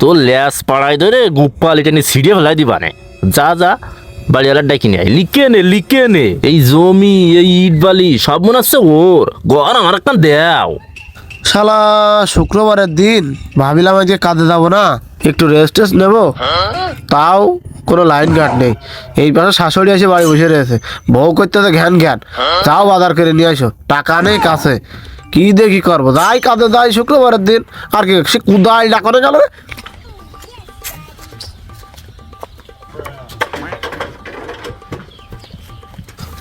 তোর ল্যাস পাড়াই ধরে গুপ্পা লিটানি সিঁড়ে ফেলাই দিবানে যা যা, বাড়িওয়ালার ডাকি নে লিখে নে লিখে নে। এই জমি, এই ইট বালি, সব মনে হচ্ছে ওর। ঘর আমার একটা দেও। শালা, শুক্রবারের দিন ভাবিলাম আজকে কাঁদে যাব না, একটু রেস্ট টেস্ট নেব। তাও কোনো লাইন গার্ড নেই। এই পাশে শাশুড়ি এসে বাড়ি বসে রয়েছে। বউ করতে তো ঘ্যান ঘ্যান। যাও বাজার করে নিয়ে আসো। টাকা নেই কাছে। কি দেখি করব? যাই কাঁদে, যাই শুক্রবারের দিন। আর কি, সে কুদাল ডাকনে গেল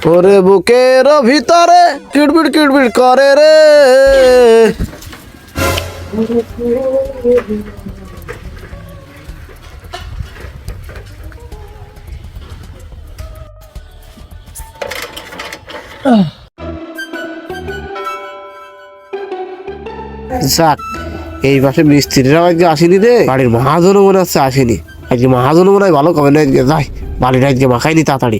ওরে বুকের ভিতরে কিটবিট কিটবিট করে রে। যাক, এই পাশে মিস্ত্রিরা আজকে আসেনি রে। বাড়ির মহাজনও মনে হচ্ছে আসেনি। আজকে মহাজনও মনে হয় ভালো কবে না আজকে যাই বাড়িটা আজকে মাখাইনি তাড়াতাড়ি।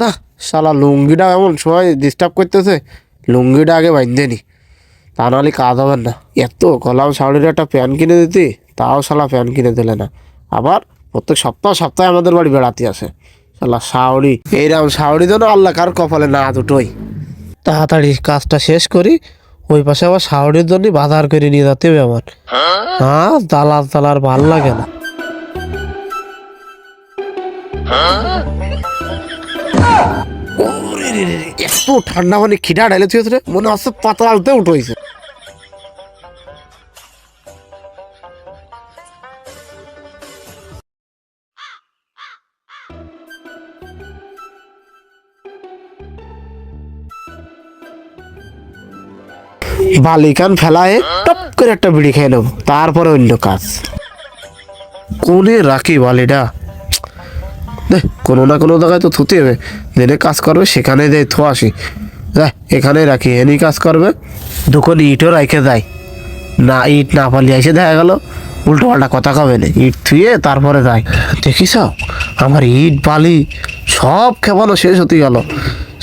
তা শালা লুঙ্গিটা এমন সময় ডিস্টার্ব করতেছে, লুঙ্গিটা আগে বাঁধতে নি। তা নাহলে কাজ হবে না। এত কলাম শাড়ির একটা প্যান্ট কিনে দিতি, তাও শালা প্যান্ট কিনে দিলে না। আবার প্রত্যেক সপ্তাহ সপ্তাহে আমাদের বাড়ি বেড়াতে আসে। শালা শাওড়ি, এইরকম শাওড়ি তো না আল্লাহ কার কপালে না দুটোই। তাড়াতাড়ি কাজটা শেষ করি, ওই পাশে আবার শাওড়ির জন্য বাজার করে নিয়ে যেতে হবে আমার। হ্যাঁ দালাল তালার ভালো লাগে না। এত ঠান্ডা মানে খিদা ঢালে থিয়েছে মনে হচ্ছে পাতালতে উঠেছে বালিকান ফেলায় টপ করে একটা বিড়ি খেয়ে নেব, তারপরে অন্য কাজ। কোনে রাখি বালিটা? দেখ কোনো না কোনো জায়গায় তো থুতে হবে। দিনে কাজ করবে, সেখানে যাই থো আসি। দেখ এখানে রাখি, এনি কাজ করবে। দুখন ইটও রাখে দেয়। না ইট না পালিয়ে এসে দেখা গেল, উল্টো পাল্টা কথা কবে না। ইট থুয়ে তারপরে যায়। দেখিস, আমার ইট, বালি সব খেপানো শেষ হতে গেল।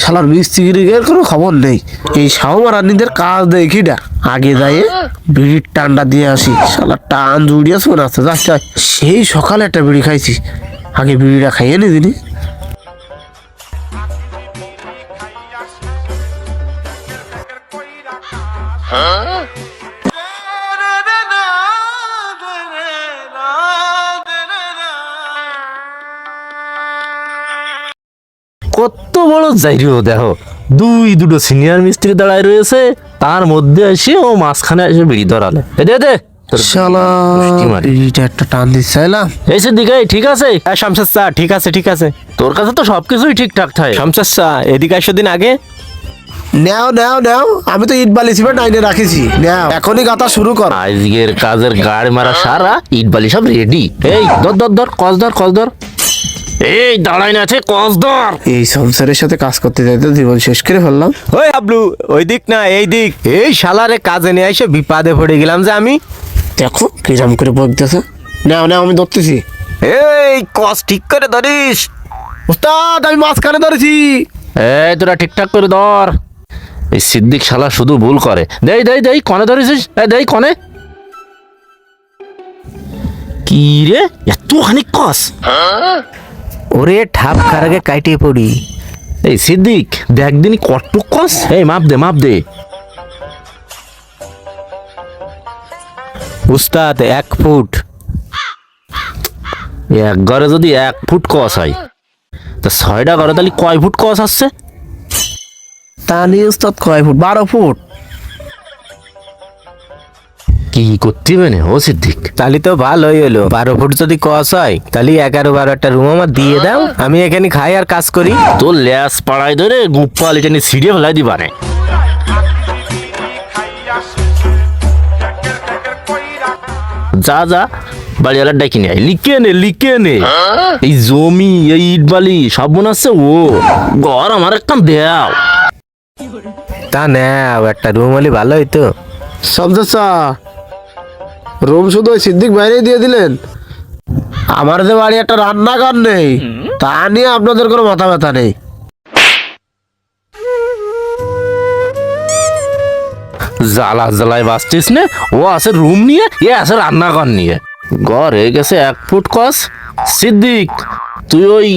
শালার মিস্ত্রির কোনো খবর নেই। এই শাহমার রানীদের কাজ দেখি না। আগে যাইয়ে বিড়ির টান্ডা দিয়ে আসি। শালার টান জুড়িয়ে শোনা আছে যাই সেই সকালে একটা বিড়ি খাইছি। আগে বিড়িটা খাইয়ে নি দিনি কত বড় জাইরিও দেখো। দুই, দুটো সিনিয়র মিস্ত্রি দাঁড়ায় রয়েছে, তার মধ্যে এসে ও মাঝখানে এসে বিড়ি ধরালে। দে। শালা পুষ্টি একটা টান দিচ্ছিলাম এই দিকে ঠিক আছে? হ্যাঁ শামসাদ স্যার ঠিক আছে ঠিক আছে। তোর কাছে তো সবকিছুই ঠিকঠাক থাকে। শামসাদ স্যার এদিকে আসো দিন আগে। নেও নেও নেও। আমি তো ইট বালি সিমেন্ট আইনে রাখেছি। নেও এখনই শুরু কর। আজকের কাজের গাড় মারা সারা ইট বালি সব রেডি এই ধর ধর ধর কস ধর কস ধর। এই দাঁড়াই না আছে কস ধর। এই সংসারের সাথে কাজ করতে যাইতে জীবন শেষ করে ফেললাম। ওই হাবলু ওই দিক না এই দিক এই শালারে কাজে নিয়ে এসে বিপাদে পড়ে গেলাম যে আমি। দেখো কিরাম করে বকতেছে নেও নেও আমি ধরতেছি। এই কস ঠিক করে ধরিস। উস্তাদ আমি মাঝখানে ধরেছি। এই তোরা ঠিকঠাক করে ধর। এই সিদ্দিক শালা শুধু ভুল করে। দেই দেই দেই কনে ধরেছিস? এই দেই কনে। কি রে এত খানিক কস। ওরে ঠাপ কারাগে কাইটে পড়ি। এই সিদ্দিক দেখ দিন কটুক কস। এই মাপ দে মাপ দে। উস্তাদ এক ফুট। এক ঘরে যদি এক ফুট কস হয় তা ছয়টা ঘরে তাহলে কয় ফুট কস আসছে? তা নিয়ে উস্তাদ কয় ফুট? বারো ফুট। কি করতে হবে না ও সিদ্দিক? তাহলে তো ভালোই হলো। বারো ফুট যদি কস হয় তাহলে এগারো বারোটা রুম আমার দিয়ে দাও। আমি এখানে খাই আর কাজ করি। তোর ল্যাস পাড়ায় ধরে গুপ্পা লিটানি সিঁড়ে ফেলাই দিবানে যা যা বাড়িওয়ালার ডাকি নে লিখে নে লিখে নে। এই জমি এই ইট বালি সব মনে হচ্ছে ও ঘর আমার একটা দেও তা নাও একটা রুম হলে ভালো হইতো। সবদা রুম শুধু ওই সিদ্দিক বাইরেই দিয়ে দিলেন। আমার যে বাড়ি একটা রান্নাঘর নেই তা নিয়ে আপনাদের কোনো মাথা ব্যথা নেই। জ্বালা জ্বালায় বাঁচতিস নে, ও আছে রুম নিয়ে, এ আছে রান্নাঘর নিয়ে। ঘর হয়ে গেছে এক ফুট কস। সিদ্দিক, তুই ওই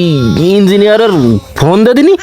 ইঞ্জিনিয়ারের ফোন দে দিনি।